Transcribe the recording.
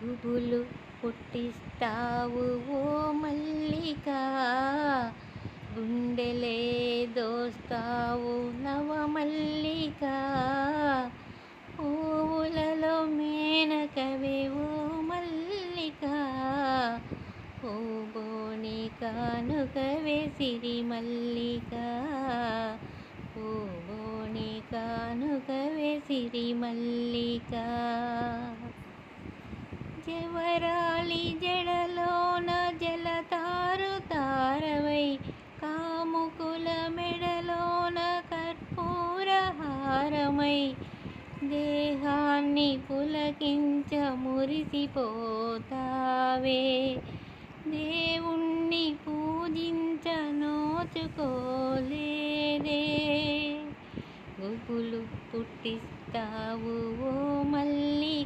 పువ్వులు పుట్టిస్తావు ఓ మల్లిక. గుండెలే దోస్తావు నవమల్లిక పువ్వులలో మేనకవే ఓ మల్లిక. ఓ కానుకవే సిరి మల్లిక. ఓ కానుకవే సిరి మల్లిక. జవరాలి జడలోన జలతారు తారవై కాముకుల మెడలోన కర్పూరహారమై దేహాన్ని పులకించ మురిసిపోతావే. దేవుణ్ణి పూజించ నోచుకోలేదే. గుగులు పుట్టిస్తావు ఓ మళ్ళీ